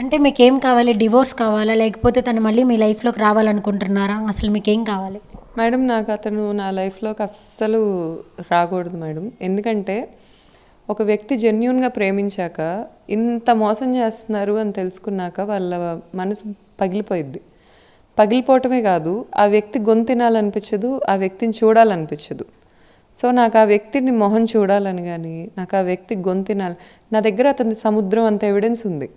అంటే మీకేం కావాలి? డివోర్స్ కావాలా? లేకపోతే తను మళ్ళీ మీ లైఫ్లోకి రావాలనుకుంటున్నారా? అసలు మీకేం కావాలి? మేడం నాకు అతను నా లైఫ్లోకి అస్సలు రాకూడదు మేడం. ఎందుకంటే ఒక వ్యక్తి జెన్యున్గా ప్రేమించాక ఇంత మోసం చేస్తున్నారు అని తెలుసుకున్నాక వాళ్ళ మనసు పగిలిపోయిద్ది. పగిలిపోవటమే కాదు ఆ వ్యక్తి గొంతు తినాలనిపించదు ఆ వ్యక్తిని చూడాలనిపించదు. సో నాకు ఆ వ్యక్తిని మొహం చూడాలని కానీ నాకు ఆ వ్యక్తి గొంతు తినాలి నా దగ్గర అతని సముద్రం అంత ఎవిడెన్స్ ఉంది.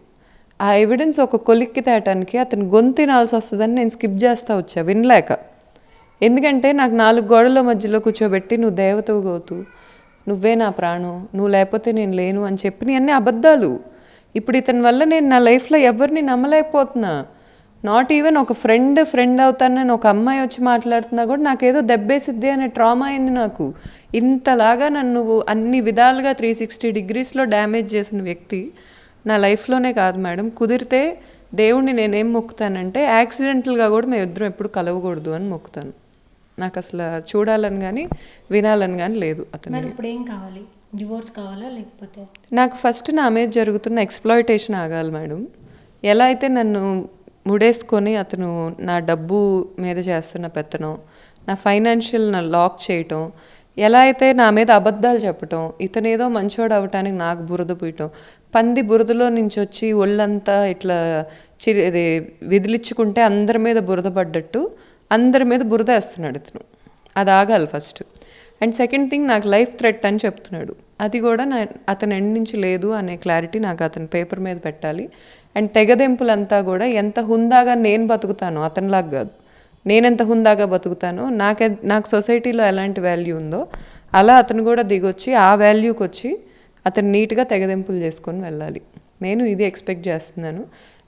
ఆ ఎవిడెన్స్ ఒక కొలిక్కి తేయటానికి అతను గొంతినాల్సి వస్తుందని నేను స్కిప్ చేస్తా వచ్చా వినలేక. ఎందుకంటే నాకు నాలుగు గోడల మధ్యలో కూర్చోబెట్టి నువ్వు దేవతవు గోతు నువ్వే నా ప్రాణం నువ్వు లేకపోతే నేను లేను అని చెప్పిన అన్ని అబద్ధాలు. ఇప్పుడు ఇతని వల్ల నేను నా లైఫ్లో ఎవరిని నమ్మలేకపోతున్నా. నాట్ ఈవెన్ ఒక ఫ్రెండ్ ఫ్రెండ్ అవుతానని ఒక అమ్మాయి వచ్చి మాట్లాడుతున్నా కూడా నాకేదో దెబ్బేసిద్ది అనే ట్రామా అయింది నాకు. ఇంతలాగా నన్ను అన్ని విధాలుగా త్రీ సిక్స్టీ డిగ్రీస్లో డ్యామేజ్ చేసిన వ్యక్తి నా లైఫ్లోనే కాదు మేడం. కుదిరితే దేవుణ్ణి నేనేం మొక్కుతానంటే యాక్సిడెంటల్గా కూడా మేము ఇద్దరం ఎప్పుడు కలవకూడదు అని మొక్కుతాను. నాకు అసలు చూడాలని కానీ వినాలని కానీ లేదు అతను ఇప్పుడు ఏం కావాలి? డివోర్స్ కావాలా లేకపోతే? నాకు ఫస్ట్ నా మీద జరుగుతున్న ఎక్స్ప్లాయిటేషన్ ఆగాలి మేడం. ఎలా అయితే నన్ను ముడేసుకొని అతను నా డబ్బు మీద చేస్తున్న పెత్తనం నా ఫైనాన్షియల్ నా లాక్ చేయటం ఎలా అయితే నా మీద అబద్ధాలు చెప్పటం ఇతనేదో మంచోడు అవటానికి నాకు బురద పూయటం పంది బురదలో నుంచి వచ్చి ఒళ్ళంతా ఇట్లా చిరి ఇది విదిలించుకుంటే అందరి మీద బురద పడ్డట్టు అందరి మీద బురద వేస్తున్నాడు ఇతను. అది ఆగాలి ఫస్ట్. అండ్ సెకండ్ థింగ్ నాకు లైఫ్ థ్రెట్ అని చెప్తున్నాడు. అది కూడా నా అతను ఎండ్ నుంచి లేదు అనే క్లారిటీ నాకు అతని పేపర్ మీద పెట్టాలి. అండ్ తెగదెంపులంతా కూడా ఎంత హుందాగా నేను బతుకుతాను అతనిలాగా కాదు. నేనెంత హుందాగా బతుకుతానో నాకే నాకు సొసైటీలో ఎలాంటి వాల్యూ ఉందో అలా అతను కూడా దిగొచ్చి ఆ వాల్యూకి వచ్చి అతను నీట్గా తెగదెంపులు చేసుకొని వెళ్ళాలి. నేను ఇది ఎక్స్పెక్ట్ చేస్తున్నాను.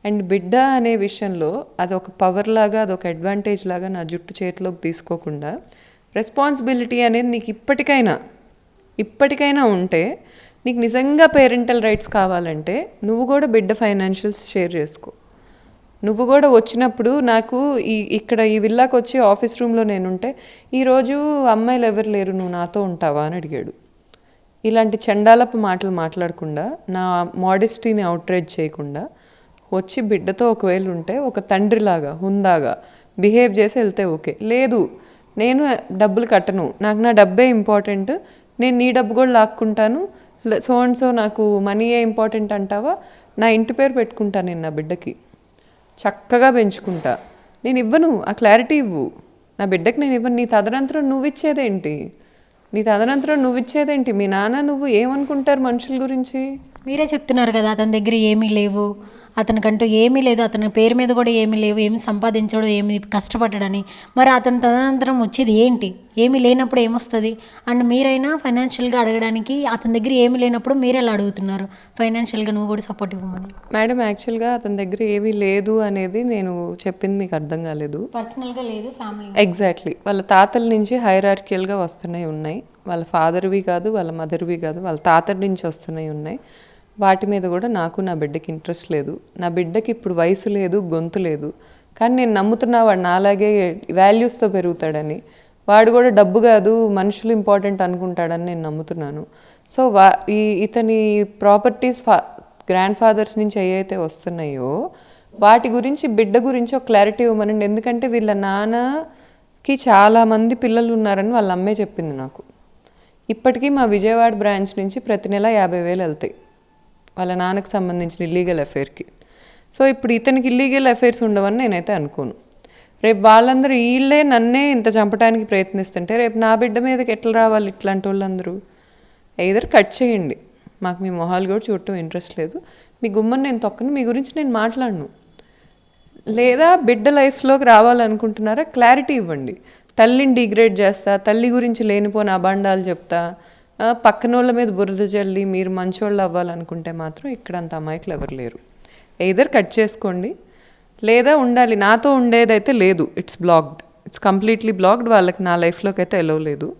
అండ్ బిడ్డ అనే విషయంలో అదొక పవర్ లాగా అదొక అడ్వాంటేజ్ లాగా నా జుట్టు చేతిలోకి తీసుకోకుండా రెస్పాన్సిబిలిటీ అనేది నీకు ఇప్పటికైనా ఇప్పటికైనా ఉంటే నీకు నిజంగా పేరెంటల్ రైట్స్ కావాలంటే నువ్వు కూడా బిడ్డ ఫైనాన్షియల్స్ షేర్ చేసుకో. నువ్వు కూడా వచ్చినప్పుడు నాకు ఈ ఇక్కడ ఈ విల్లాకి వచ్చి ఆఫీస్ రూమ్లో నేనుంటే ఈరోజు అమ్మాయిలు ఎవరు లేరు నువ్వు నాతో ఉంటావా అని అడిగాడు. ఇలాంటి చండాలపు మాటలు మాట్లాడకుండా నా మోడెస్టీని అవుట్రేజ్ చేయకుండా వచ్చి బిడ్డతో ఒకవేళ ఉంటే ఒక తండ్రిలాగా హుందాగా బిహేవ్ చేసి వెళ్తే ఓకే. లేదు నేను డబ్బులు కట్టను. నాకు నా డబ్బే ఇంపార్టెంట్ నేను నీ డబ్బు కూడా లాక్కుంటాను. సో అండ్ సో నాకు మనీయే ఇంపార్టెంట్ అంటావా? నా ఇంటి పేరు పెట్టుకుంటాను నేను నా బిడ్డకి. చక్కగా పెంచుకుంటా. నేను ఇవ్వను ఆ క్లారిటీ ఇవ్వు. నా బిడ్డకి నేను ఇవ్వను నీ తదనంతరం నువ్వు ఇచ్చేదేంటి నీ తదనంతరం నువ్వు ఇచ్చేదేంటి మీ నాన్న నువ్వు ఏమనుకుంటారు మనుషుల గురించి? మీరే చెప్తున్నారు కదా అతని దగ్గర ఏమీ లేవు. అతనికంటూ ఏమీ లేదు అతని పేరు మీద కూడా ఏమీ లేవు ఏమి సంపాదించడు ఏమి కష్టపడ్డాడని. మరి అతని తదనంతరం వచ్చేది ఏంటి? ఏమీ లేనప్పుడు ఏమొస్తుంది? అండ్ మీరైనా ఫైనాన్షియల్గా అడగడానికి అతని దగ్గర ఏమీ లేనప్పుడు మీరు ఎలా అడుగుతున్నారు? ఫైనాన్షియల్గా నువ్వు కూడా సపోర్ట్ ఇవ్వమని. మేడం యాక్చువల్గా అతని దగ్గర ఏమీ లేదు అనేది నేను చెప్పింది మీకు అర్థం కాలేదు. పర్సనల్గా లేదు ఫ్యామిలీ ఎగ్జాక్ట్లీ. వాళ్ళ తాతల నుంచి హైరార్కియల్గా వస్తున్నాయి ఉన్నాయి. వాళ్ళ ఫాదర్వి కాదు వాళ్ళ మదర్వి కాదు వాళ్ళ తాతల నుంచి వస్తున్నాయి ఉన్నాయి. వాటి మీద కూడా నాకు నా బిడ్డకి ఇంట్రెస్ట్ లేదు. నా బిడ్డకి ఇప్పుడు వయసు లేదు గొంతు లేదు. కానీ నేను నమ్ముతున్నా వాడు నాలాగే వాల్యూస్తో పెరుగుతాడని. వాడు కూడా డబ్బు కాదు మనుషులు ఇంపార్టెంట్ అనుకుంటాడని నేను నమ్ముతున్నాను. సో వా ఈ ఇతని ప్రాపర్టీస్ ఫా గ్రాండ్ ఫాదర్స్ నుంచి ఏవైతే వస్తున్నాయో వాటి గురించి బిడ్డ గురించి ఒక క్లారిటీ ఇవ్వమనండి. ఎందుకంటే వీళ్ళ నాన్నకి చాలామంది పిల్లలు ఉన్నారని వాళ్ళ అమ్మే చెప్పింది నాకు. ఇప్పటికీ మా విజయవాడ బ్రాంచ్ నుంచి ప్రతి నెల యాభై వేలు వెళ్తాయి. వాళ్ళ నాన్నకి సంబంధించిన ఇల్లీగల్ అఫైర్కి సో ఇప్పుడు ఇతనికి ఇల్లీగల్ అఫైర్స్ ఉండవని నేనైతే అనుకోను. రేపు వాళ్ళందరూ వీళ్ళే నన్నే ఇంత చంపడానికి ప్రయత్నిస్తుంటే రేపు నా బిడ్డ మీదకి ఎట్లా రావాలి ఇట్లాంటి వాళ్ళందరూ? ఏదర్ కట్ చేయండి. మాకు మీ మొహాలు కూడా చూడటం ఇంట్రెస్ట్ లేదు. మీ గుమ్మని నేను తొక్కను మీ గురించి నేను మాట్లాడను. లేదా బిడ్డ లైఫ్లోకి రావాలనుకుంటున్నారా? క్లారిటీ ఇవ్వండి. తల్లిని డిగ్రేడ్ చేస్తా తల్లి గురించి లేనిపోని అబాండాలు చెప్తా పక్కన వాళ్ళ మీద బురద జల్లి మీరు మంచోళ్ళు అవ్వాలనుకుంటే మాత్రం ఇక్కడ అంత అమాయకులు ఎవరు లేరు. ఏదర్ కట్ చేసుకోండి. లేదా ఉండాలి. నాతో ఉండేదైతే లేదు. It's blocked it's completely blocked వాళ్ళకి నా లైఫ్లోకి అయితే ఎలవ్ లేదు.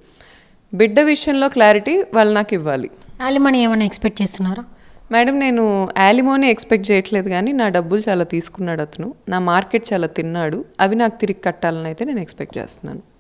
బిడ్డ విషయంలో క్లారిటీ వాళ్ళు నాకు ఇవ్వాలి. యాలిమనీ ఏమైనా ఎక్స్పెక్ట్ చేస్తున్నారా? మేడం నేను యాలిమోని ఎక్స్పెక్ట్ చేయట్లేదు కానీ నా డబ్బులు చాలా తీసుకున్నాడు అతను. నా మార్కెట్ చాలా తిన్నాడు. అవి నాకు తిరిగి కట్టాలని అయితే నేను ఎక్స్పెక్ట్ చేస్తున్నాను.